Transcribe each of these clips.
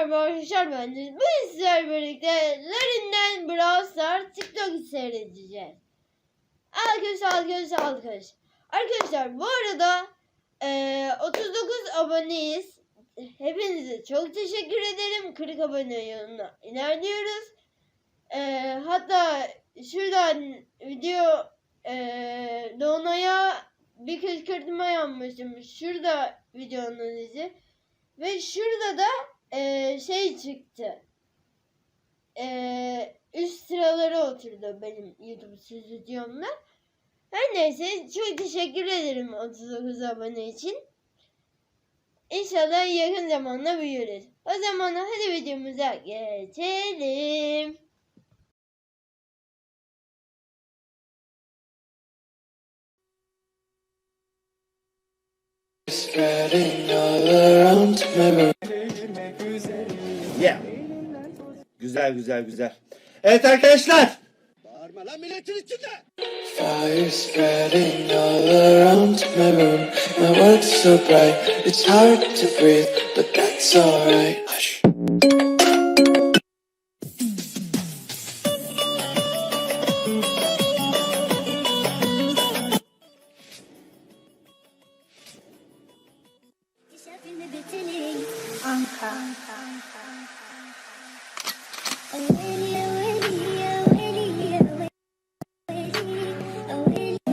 merhaba arkadaşlar ben de bugün sizlerle birlikte Larin'den Brawl Stars TikTok seyredeceğiz. Alkış alkış alkış. Arkadaşlar bu arada eee, 39 aboneyiz. Hepinize çok teşekkür ederim. 40 abone yoluna ilerliyoruz. Eee, hatta şuradan video eee Dona'ya bir kışkırtma yapmışım. Şurada videonun izi. Ve şurada da eee, şey çıktı. Eee üst sıralara oturdu benim YouTube stüdyomda. Her neyse çok teşekkür ederim 39 abone için. İnşallah yakın zamanda büyürüz. O zaman hadi videomuza geçelim. Spreading all around my. Güzel güzel güzel. Evet arkadaşlar. Fire spreading all around my room. My world's so bright, it's hard to breathe, but that's alright. Hush.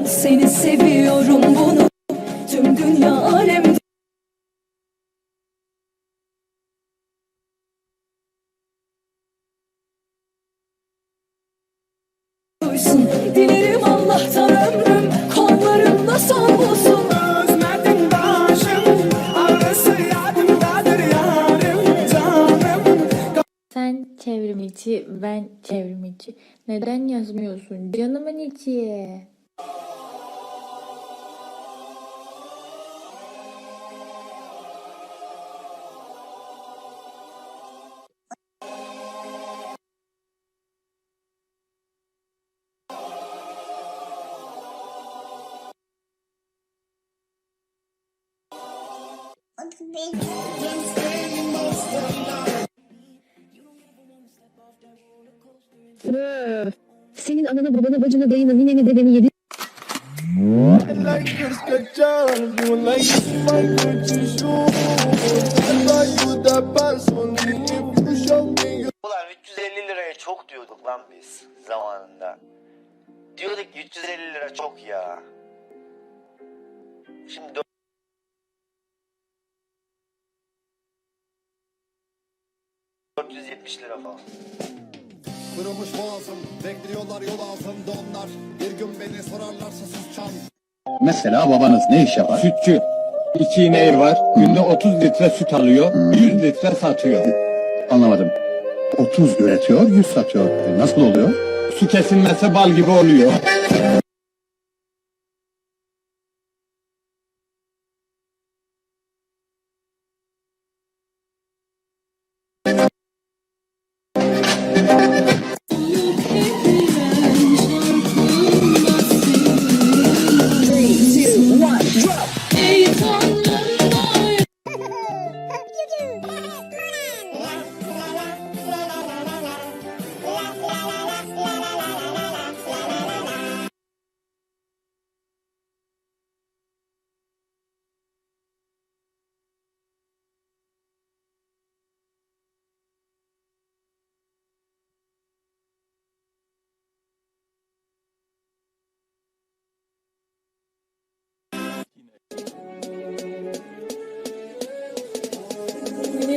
Seni seviyorum bunu. Tüm dünya alem duysun Dilerim içi, ben çevrim içi. Neden yazmıyorsun canımın içi? Senin ananı babanı bacını dayını nineni dedeni yedi. Ulan 350 liraya çok diyorduk lan biz zamanında. Diyorduk ki 350 lira çok ya. Şimdi dö- ...470 lira falan. Kırılmış boğazım Bekliyorlar yol altında onlar Bir gün beni sorarlarsa susacağım Mesela babanız ne iş yapar? Sütçü. İki ineği var. Günde 30 litre süt alıyor. 100 litre satıyor. Anlamadım. 30 üretiyor, 100 satıyor. E, nasıl oluyor? Su kesilmese bal gibi oluyor.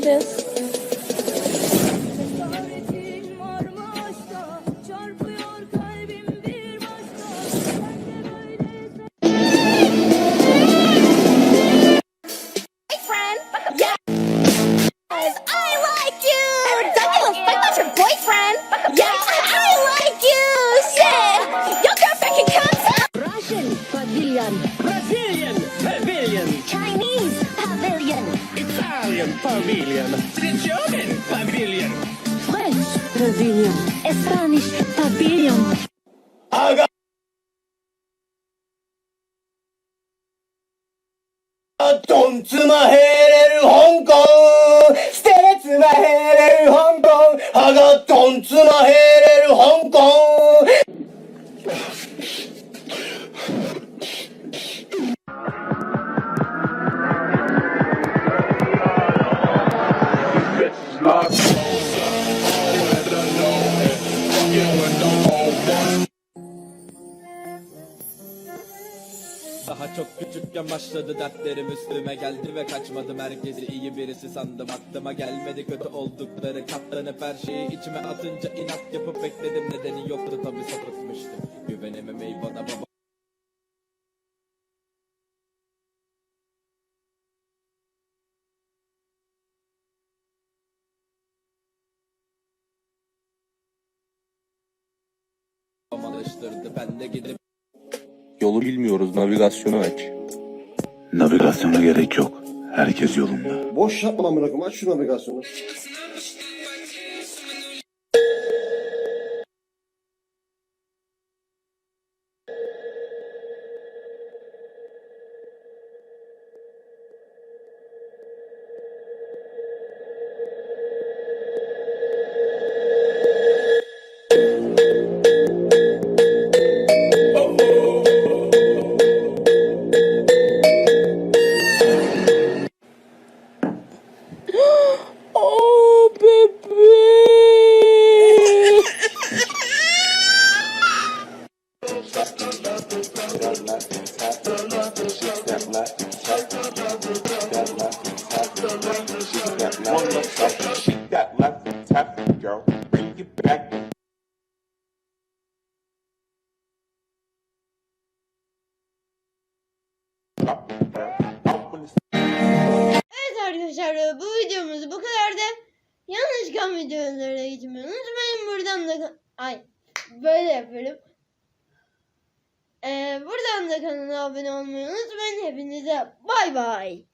this. familjen, familjen. Regionen, familjen. French pavilion. Spanish pavilion. Aga. Don't つまへれる香港捨てつまへれる香港歯がどんつまへれる香港 Daha çok küçükken başladı dertlerim üstüme geldi ve kaçmadım herkesi. İyi birisi sandım aklıma gelmedi. Kötü oldukları katlanıp her şeyi içime atınca inat yapıp bekledim. Nedeni yoktu tabi sapıtmıştım. Güvenememeyi bana baba alıştırdı ben de gidip Yolu bilmiyoruz, navigasyonu aç. Navigasyona gerek yok. Herkes yolunda. Boş yapma lan bırakım. Aç şu navigasyonu. Evet arkadaşlar bu videomuz bu kadardı. Yanlış çıkan videolara gitmeyi unutmayın. Buradan da ay böyle yapıyorum. Ee, buradan da kanala abone olmayı unutmayın. Hepinize bay bay.